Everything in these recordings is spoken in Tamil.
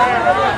Yeah.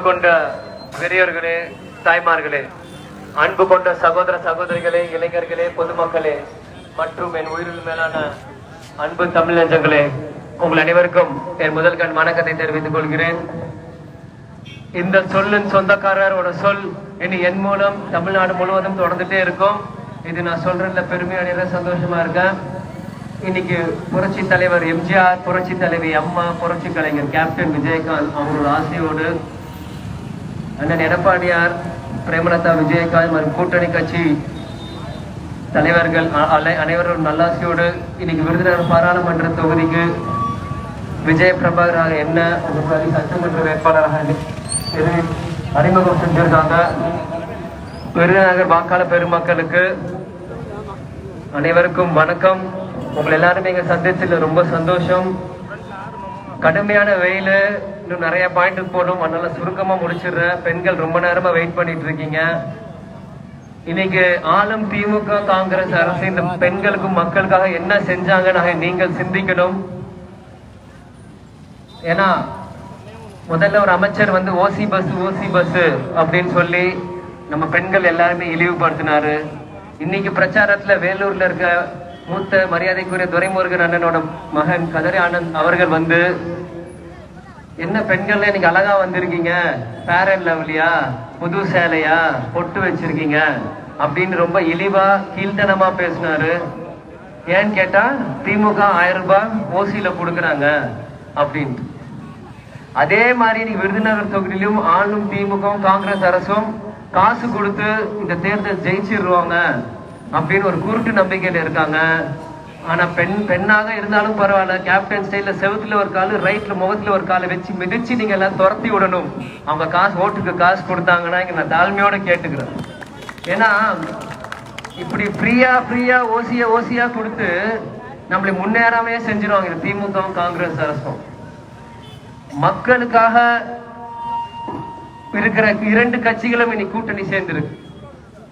அன்பு கொண்ட பெரியோர்களே தாய்மார்களே அன்பு கொண்ட சகோதர சகோதரிகளே இளைஞர்களே பொதுமக்களே மற்றும் என் உயிரில் மேலான அன்பு தமிழ் நெஞ்சங்களே உங்கள் அனைவருக்கும் என் முதல் கண் வணக்கத்தை தெரிவித்துக் கொள்கிறேன். இந்த சொல்லின் சொந்தக்காரரோட சொல் இனி என் மூலம் தமிழ்நாடு முழுவதும் தொடர்ந்துட்டே இருக்கும். இது நான் சொல்றதுல பெருமையா நிறைய சந்தோஷமா இருக்கேன் இன்னைக்கு புரட்சி தலைவர் எம்ஜிஆர் புரட்சி தலைவி அம்மா புரட்சி கலைஞர் கேப்டன் விஜயகாந்த் அவங்களோட ஆசையோடு அண்ணன் எடப்பாடியார் பிரேமலதா விஜயகாந்த் மற்றும் கூட்டணி கட்சி தலைவர்கள் அனைவரும் நல்லாசியோடு இன்னைக்கு விருதுநகர் பாராளுமன்ற தொகுதிக்கு விஜய பிரபாகராக என்ன உங்களுக்கு சட்டமன்ற வேட்பாளராக அறிமுகம் செஞ்சிருக்காங்க. விருதுநகர் வாக்காள பெருமக்களுக்கு அனைவருக்கும் வணக்கம். உங்களை எல்லாருமே இங்க சந்திச்சதுல ரொம்ப சந்தோஷம். கடுமையான வெயில் இன்னும் நிறைய பாயிண்ட்டுக்கு போகணும். அதனால சுருக்கமா முடிச்சிடுறேன் பெண்கள் ரொம்ப நேரமா வெயிட் பண்ணிட்டு இருக்கீங்க. இன்னைக்கு ஆளும் திமுக காங்கிரஸ் அரசு இந்த பெண்களுக்கும் மக்களுக்காக என்ன செஞ்சாங்கன்னு நீங்கள் சிந்திக்கணும். ஏன்னா முதல்ல ஒரு அமைச்சர் வந்து ஓசி பஸ் ஓசி பஸ் அப்படின்னு சொல்லி நம்ம பெண்கள் எல்லாருமே இழிவுபடுத்தினாரு. இன்னைக்கு பிரச்சாரத்துல வேலூர்ல இருக்க மூத்த மரியாதைக்குரிய துரைமுருகன் அண்ணனோட மகன் கதரி ஆனந்த் அவர்கள் வந்து என்ன பெண்கள்ல நீங்க அழகா வந்திருக்கீங்க. ஃபேர் அண்ட் லவ்லியா புது சேலையா பொட்டு வச்சிருக்கீங்க. அப்படின்னு ரொம்ப இழிவா கீழ்த்தனமா பேசினாரு. ஏன்னு கேட்டா திமுக ஆயிரம் ரூபாய் ஓசியில கொடுக்குறாங்க அப்படின்ட்டு. அதே மாதிரி நீங்க விருதுநகர் தொகுதியிலும் ஆளும் திமுக காங்கிரஸ் அரசும் காசு கொடுத்து இந்த தேர்தல் ஜெயிச்சிருவாங்க. அப்படின்னு ஒரு குருட்டு நம்பிக்கையில் இருக்காங்க. ஆனா பெண் பெண்ணாக இருந்தாலும் பரவாயில்ல. கேப்டன் ஸ்டைல செவுத்துல ஒரு காலு ரைட்ல முகத்துல ஒரு காலை வச்சு மிதிச்சு நீங்கள் எல்லாம் துரத்தி விடணும். அவங்க காசு ஓட்டுக்கு காசு கொடுத்தாங்கன்னா இங்க நான் தாழ்மையோட கேட்டுக்கிறேன். ஏன்னா இப்படி ஃப்ரீயா ஃப்ரீயா ஓசியா ஓசியா கொடுத்து நம்மளை முன்னேறாமே செஞ்சிருவாங்க திமுக காங்கிரஸ் அரசும். மக்களுக்காக இருக்கிற இரண்டு கட்சிகளும் இனி கூட்டணி சேர்ந்திருக்கு.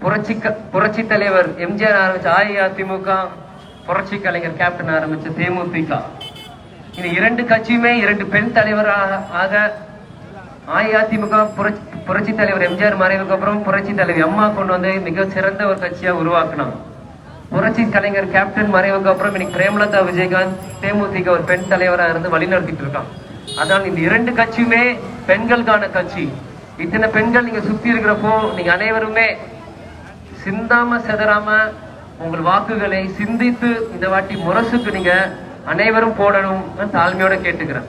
புரட்சி புரட்சி தலைவர் எம்ஜிஆர் ஆரம்பிச்ச அஇஅதிமுக புரட்சி கலைஞர் கேப்டன் ஆரம்பிச்ச தேமுதிக. இது இரண்டு கட்சியுமே இரண்டு பெண் தலைவராக ஆக அஇஅதிமுக புரட்சி புரட்சி தலைவர் எம்ஜிஆர் மறைவுக்கு அப்புறம் புரட்சி தலைவர் அம்மா கொண்டு வந்து மிக சிறந்த ஒரு கட்சியா உருவாக்கினான் புரட்சி கலைஞர் கேப்டன் மறைவுக்கு அப்புறம் இன்னைக்கு பிரேமலதா விஜயகாந்த் தேமுதிக ஒரு பெண் தலைவராக இருந்து வழிநடத்திட்டு இருக்கான் அதான் இந்த இரண்டு கட்சியுமே பெண்களுக்கான கட்சி. இத்தனை பெண்கள் நீங்க சுத்தி இருக்கிறப்போ நீங்க அனைவருமே சிந்தாம செதறாம உங்கள் வாக்குகளை சிந்தித்து இந்த வாட்டி முரசுக்கு நீங்க அனைவரும் போடணும் தாழ்மையோட கேட்டுக்கிறேன்.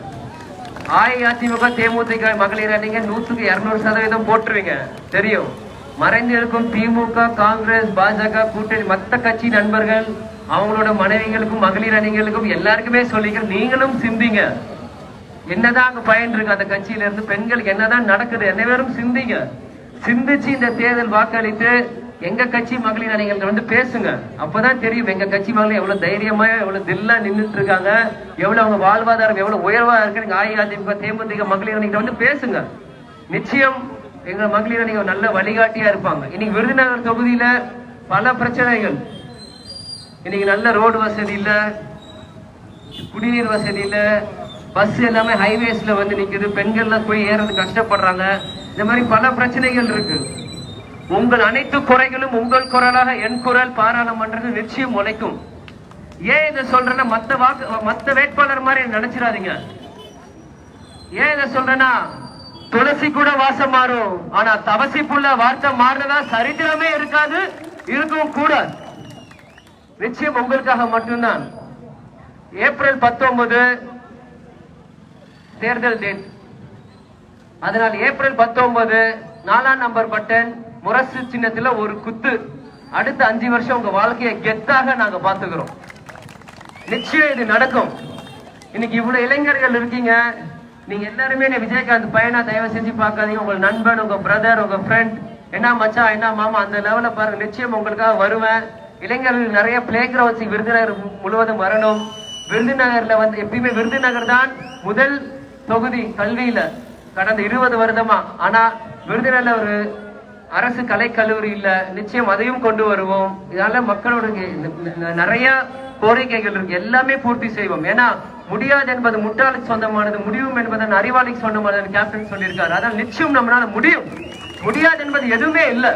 அஇஅதிமுக தேமுதிக மகளிர் அணிங்க நூத்துக்கு இருநூறு சதவீதம் போட்டுருவீங்க. தெரியும். மறைந்து இருக்கும் திமுக காங்கிரஸ் பாஜக கூட்டணி மத்த கட்சி நண்பர்கள் அவங்களோட மனைவிகளுக்கும் மகளிர் அணிகளுக்கும் எல்லாருக்குமே சொல்லிக்கிறேன் நீங்களும் சிந்திங்க. என்னதான் அங்க பயன் இருக்கு அந்த கட்சியில இருந்து பெண்களுக்கு என்னதான் நடக்குது அனைவரும் சிந்திங்க. சிந்திச்சு இந்த தேர்தல் வாக்களித்து எங்க கட்சி மகளிர் அணிகள் வந்து பேசுங்க. அப்பதான் தெரியும் எங்க கட்சி மகளிர் எவ்வளவு தைரியமா எவ்வளவு தில்லா நின்றுட்டு இருக்காங்க எவ்வளவு அவங்க வாழ்வாதாரம் எவ்வளவு உயர்வா இருக்கு நீங்க அஇஅதிமுக தேமுதிக மகளிர் அணிகள் வந்து பேசுங்க. நிச்சயம் எங்க மகளிர் அணிகள் நல்ல வழிகாட்டியா இருப்பாங்க. இன்னைக்கு விருதுநகர் தொகுதியில பல பிரச்சனைகள். இன்னைக்கு நல்ல ரோடு வசதி இல்ல குடிநீர் வசதி இல்ல பஸ் எல்லாமே ஹைவேஸ்ல வந்து நிக்குது. பெண்கள்லாம் போய் ஏறது கஷ்டப்படுறாங்க. இந்த மாதிரி பல பிரச்சனைகள் இருக்கு. உங்கள் அனைத்து குறைகளும் உங்கள் குரலாக என் குரல் பாராளுமன்றத்தில் நிச்சயம் உழைக்கும். ஏன் இதை சொல்றேன்னா மத்த வாக்கு மத்த வேட்பாளர் மாதிரி நினைச்சிடாதீங்க. ஏன் இதை சொல்றேன்னா துளசி கூட வாசம் மாறும். ஆனா தவசிப்புள்ள வார்த்தை மாறினதா சரித்திரமே இருக்காது இருக்கவும் கூடாது. நிச்சயம் உங்களுக்காக மட்டும்தான். ஏப்ரல் பத்தொன்பது தேர்தல் டேட் அதனால் ஏப்ரல் பத்தொன்பது நாலாம் நம்பர் பட்டன் முரசு சின்னத்துல ஒரு குத்து. அடுத்த அஞ்சு வருஷம் உங்க வாழ்க்கையை கெத்தாக நாங்க பாத்துக்கிறோம் நிச்சயம் இது நடக்கும். இன்னைக்கு இவ்வளவு இளைஞர்கள் இருக்கீங்க. நீங்க எல்லாருமே என்ன விஜயகாந்த் பையனா தயவு செஞ்சு பார்க்காதீங்க. உங்க நண்பன் உங்க பிரதர் உங்க ஃப்ரெண்ட் என்ன மச்சா என்ன மாமா அந்த லெவலில் பாருங்க. நிச்சயம் உங்களுக்காக வருவேன். இளைஞர்கள் நிறைய பிளே கிரவுண்ட்ஸ் விருதுநகர் முழுவதும் வரணும். விருதுநகர்ல வந்து எப்பயுமே விருதுநகர் தான் முதல் தொகுதி கல்வியில. கடந்த இருபது வருடமா. ஆனா விருதுநகர்ல ஒரு அரசு கலைக்கல்லூரியில் நிச்சயம் அதையும் கொண்டு வருவோம். இதனால மக்களோட நிறைய கோரிக்கைகள் இருக்கு. எல்லாமே பூர்த்தி செய்வோம். ஏன்னா முடியாது என்பது முட்டாளுக்கு சொந்தமானது முடியும் என்பதன் அறிவாளிக்கு சொந்தமானது கேப்டன் சொல்லியிருக்காரு. அதான் நிச்சயம் நம்மளால முடியும். முடியாது என்பது எதுவுமே இல்லை.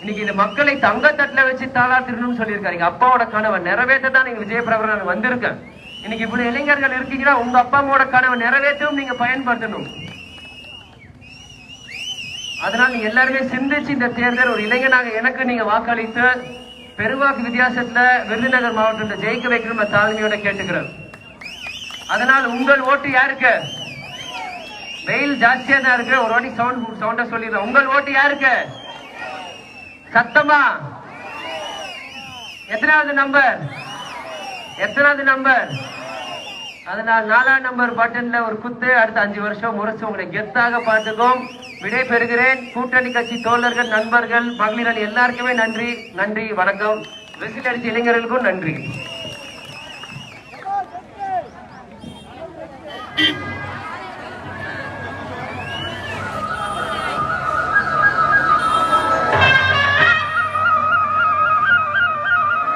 இன்னைக்கு இந்த மக்களை தங்கத்தட்டுல வச்சு தாளாத்திரணும்னு சொல்லியிருக்காரு. எங்க அப்பாவோட கனவை நிறைவேற்ற தான் நீங்க விஜய பிரபலம் வந்திருக்கேன் இன்னைக்கு இவ்வளவு இளைஞர்கள் இருக்கீங்கன்னா உங்க அப்பா அம்மாவோட கனவை நிறைவேற்றவும் நீங்க பயன்படுத்தணும். அதனால் நீங்க எல்லாருமே சிந்திச்சு இந்த தேர்தல். ஒரு இளைஞனாக எனக்கு நீங்க வாக்களித்து பெருவாக்கு வித்தியாசத்துல விருதுநகர் மாவட்டத்தில் ஜெயிக்க வைக்கணும் தாழ்மையோட கேட்டுக்கிறேன். அதனால் உங்கள் ஓட்டு யாருக்கு? வெயில் ஜாஸ்தியா தான் இருக்கு. ஒரு வாட்டி சவுண்ட் சவுண்டாக சொல்லிடுறேன். உங்கள் ஓட்டு யாருக்கு? சத்தமா? எத்தனாவது நம்பர்? எத்தனாவது நம்பர்? அதனால் நாலாம் நம்பர் பட்டன்ல ஒரு குத்து அடுத்த அஞ்சு வருஷம் முரசு உங்களை கெத்தாக பார்த்துக்கோம். விடை பெறுகிறேன் கூட்டணி கட்சி தோழர்கள் நண்பர்கள் மகளிர் எல்லாருக்குமே நன்றி. நன்றி வணக்கம். விசில் அடித்த இளைஞர்களுக்கும் நன்றி.